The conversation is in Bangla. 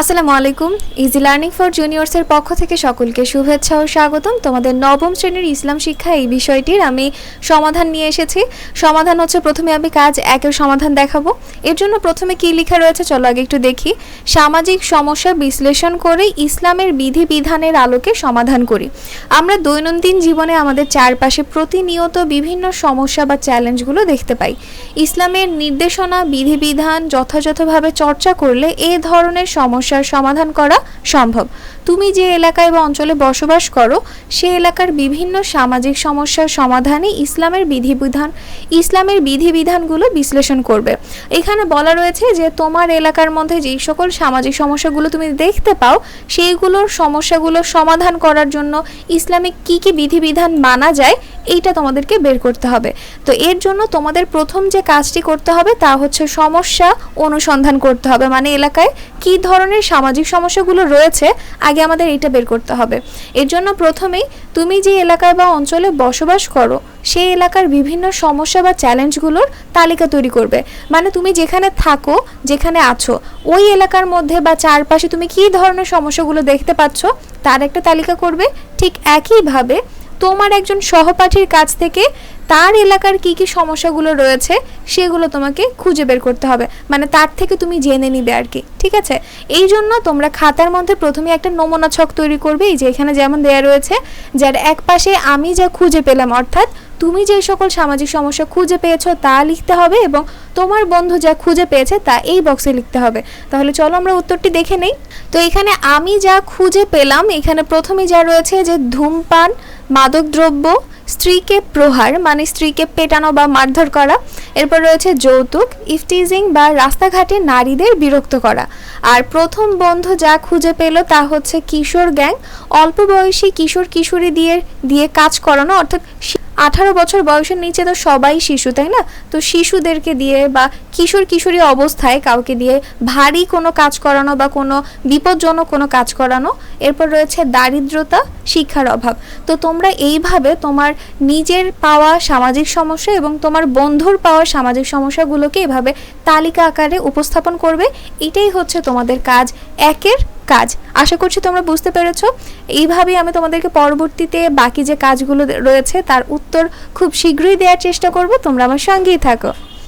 আসসালামু আলাইকুম। ইজি লার্নিং ফর জুনিয়র্সের পক্ষ থেকে সকলকে শুভেচ্ছা ও স্বাগতম। তোমাদের নবম শ্রেণির ইসলাম শিক্ষা এই বিষয়টির আমি সমাধান নিয়ে এসেছি। সমাধান হচ্ছে প্রথমে আমি কাজ একের সমাধান দেখাবো। এর জন্য প্রথমে কি লেখা রয়েছে চলো আগে একটু দেখি। সামাজিক সমস্যা বিশ্লেষণ করে ইসলামের বিধিবিধানের আলোকে সমাধান করি। আমরা দৈনন্দিন জীবনে আমাদের চারপাশে প্রতিনিয়ত বিভিন্ন সমস্যা বা চ্যালেঞ্জগুলো দেখতে পাই। ইসলামের নির্দেশনা বিধিবিধান যথাযথভাবে চর্চা করলে এ ধরনের সমস্যার সমাধান করা সম্ভব। তুমি যে এলাকায় বা অঞ্চলে বসবাস করো, সে এলাকার বিভিন্ন সামাজিক সমস্যার সমাধানে ইসলামের বিধিবিধান। ইসলামের বিধিবিধানগুলো বিশ্লেষণ করবে। এখানে বলা রয়েছে যে, তোমার এলাকার মধ্যে যেই সকল সামাজিক সমস্যাগুলো তুমি দেখতে পাও, সেইগুলোর সমস্যাগুলো সমাধান করার জন্য ইসলামিক কি কি বিধিবিধান মানা যায় এইটা তোমাদেরকে বের করতে হবে। তো এর জন্য তোমাদের প্রথম যে কাজটি করতে হবে তা হচ্ছে সমস্যা অনুসন্ধান করতে হবে। মানে এলাকায় কি ধরনের সামাজিক সমস্যাগুলো রয়েছে, আগে আমাদের এইটা বের করতে হবে। এর জন্য প্রথমেই তুমি যে এলাকায় বা অঞ্চলে বসবাস করো, সেই এলাকার বিভিন্ন সমস্যা বা চ্যালেঞ্জগুলোর তালিকা তৈরি করবে। মানে তুমি যেখানে থাকো, যেখানে আছো, ওই এলাকার মধ্যে বা চারপাশে তুমি কী ধরনের সমস্যাগুলো দেখতে পাচ্ছ, তার একটা তালিকা করবে। ঠিক একইভাবে তোমার একজন সহপাঠীর কাছ থেকে তার এলাকার কি কি সমস্যাগুলো রয়েছে, সেগুলো তোমাকে খুঁজে বের করতে হবে। মানে তার থেকে তুমি জেনে নিবে আর কি, ঠিক আছে? এই জন্য তোমরা খাতার মধ্যে প্রথমে একটা নমুনা ছক তৈরি করবে, এই যে এখানে যেমন দেয়া রয়েছে, যার এক পাশে আমি যা খুঁজে পেলাম, অর্থাৎ তুমি যে সকল সামাজিক সমস্যা খুঁজে পেয়েছ তা লিখতে হবে এবং তোমার বন্ধু যা খুঁজে পেয়েছে তা এই বক্সে লিখতে হবে। তাহলে চলো আমরা উত্তরটি দেখে নেই। তো এখানে আমি যা খুঁজে পেলাম, এখানে প্রথমে যা রয়েছে যে ধূমপান মাদকদ্রব্য, স্ত্রীকে প্রহার মানে স্ত্রীকে পেটানো বা মারধর করা, এরপর রয়েছে যৌতুক ইফটিজিং বা রাস্তাঘাটে নারীদের বিরক্ত করা। আর প্রথম বন্ধু যা খুঁজে পেল তা হচ্ছে কিশোর গ্যাং, অল্প বয়সী কিশোর কিশোরী দিয়ে দিয়ে কাজ করানো, অর্থাৎ আঠারো বছর বয়সের নিচে তো সবাই শিশু, তাই না? তো শিশুদেরকে দিয়ে বা কিশোর কিশোরী অবস্থায় কাউকে দিয়ে ভারী কোনো কাজ করানো বা কোনো বিপজ্জনক কোনো কাজ করানো, এরপর রয়েছে দারিদ্রতা, শিক্ষার অভাব। তো তোমরা এইভাবে তোমার নিজের পাওয়া সামাজিক সমস্যা এবং তোমার বন্ধুর পাওয়া সামাজিক সমস্যাগুলোকে এভাবে তালিকা আকারে উপস্থাপন করবে। এটাই হচ্ছে তোমাদের কাজ। একের কাজ। আশা করছি তোমরা বুঝতে পেরেছ। এইভাবেই আমি তোমাদেরকে পরবর্তীতে বাকি যে কাজগুলো রয়েছে, তার উত্তর খুব শীঘ্রই দেওয়ার চেষ্টা করব। তোমরা আমার সঙ্গেই থাকো।